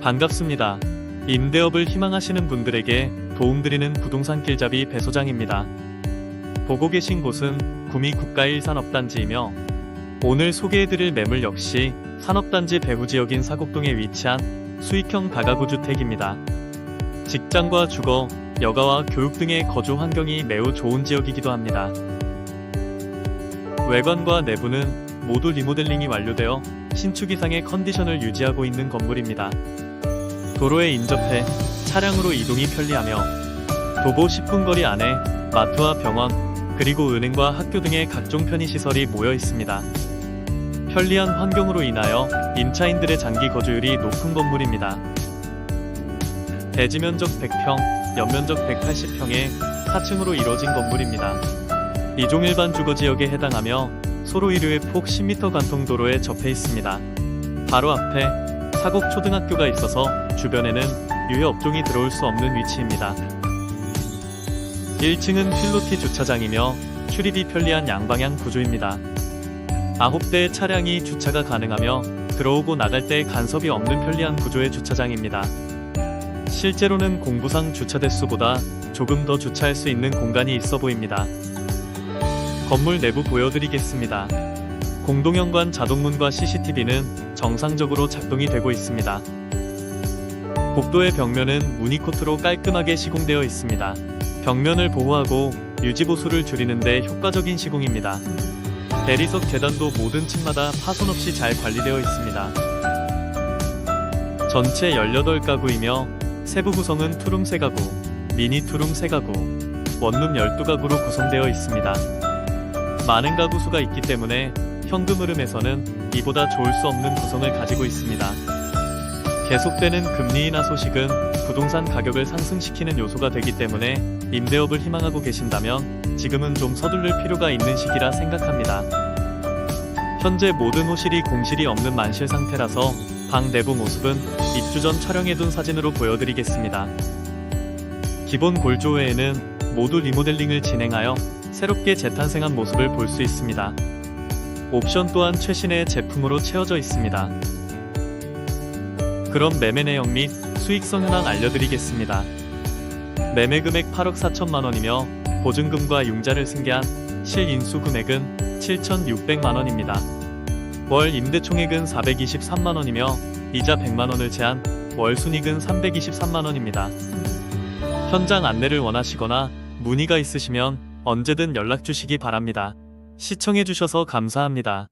반갑습니다. 임대업을 희망하시는 분들에게 도움드리는 부동산 길잡이 배소장입니다. 보고 계신 곳은 구미 국가일 산업단지이며 오늘 소개해드릴 매물 역시 산업단지 배후지역인 사곡동에 위치한 수익형 다가구 주택입니다. 직장과 주거, 여가와 교육 등의 거주 환경이 매우 좋은 지역이기도 합니다. 외관과 내부는 모두 리모델링이 완료되어 신축 이상의 컨디션을 유지하고 있는 건물입니다. 도로에 인접해 차량으로 이동이 편리하며 도보 10분 거리 안에 마트와 병원, 그리고 은행과 학교 등의 각종 편의시설이 모여 있습니다. 편리한 환경으로 인하여 임차인들의 장기 거주율이 높은 건물입니다. 대지 면적 100평, 연면적 180평의 4층으로 이뤄진 건물입니다. 이종 일반 주거 지역에 해당하며 소로 1호의 폭 10m 관통 도로에 접해 있습니다. 바로 앞에 사곡 초등학교가 있어서 주변에는 유해 업종이 들어올 수 없는 위치입니다. 1층은 필로티 주차장이며 출입이 편리한 양방향 구조입니다. 9대의 차량이 주차가 가능하며 들어오고 나갈 때 간섭이 없는 편리한 구조의 주차장입니다. 실제로는 공부상 주차 대수보다 조금 더 주차할 수 있는 공간이 있어 보입니다. 건물 내부 보여드리겠습니다. 공동현관 자동문과 CCTV는 정상적으로 작동이 되고 있습니다. 복도의 벽면은 무늬코트로 깔끔하게 시공되어 있습니다. 벽면을 보호하고 유지보수를 줄이는데 효과적인 시공입니다. 대리석 계단도 모든 층마다 파손 없이 잘 관리되어 있습니다. 전체 18가구이며 세부 구성은 투룸 3가구, 미니 투룸 3가구, 원룸 12가구로 구성되어 있습니다. 많은 가구 수가 있기 때문에 현금 흐름에서는 이보다 좋을 수 없는 구성을 가지고 있습니다. 계속되는 금리 인하 소식은 부동산 가격을 상승시키는 요소가 되기 때문에 임대업을 희망하고 계신다면 지금은 좀 서둘를 필요가 있는 시기라 생각합니다. 현재 모든 호실이 공실이 없는 만실 상태라서 방 내부 모습은 입주 전 촬영해둔 사진으로 보여드리겠습니다. 기본 골조 외에는 모두 리모델링을 진행하여 새롭게 재탄생한 모습을 볼 수 있습니다. 옵션 또한 최신의 제품으로 채워져 있습니다. 그럼 매매 내용 및 수익성 현황 알려드리겠습니다. 매매 금액 8억 4천만 원이며 보증금과 융자를 승계한 실인수 금액은 7,600만 원입니다. 월 임대 총액은 423만 원이며 이자 100만 원을 제한 월 순익은 323만 원입니다. 현장 안내를 원하시거나 문의가 있으시면 언제든 연락 주시기 바랍니다. 시청해주셔서 감사합니다.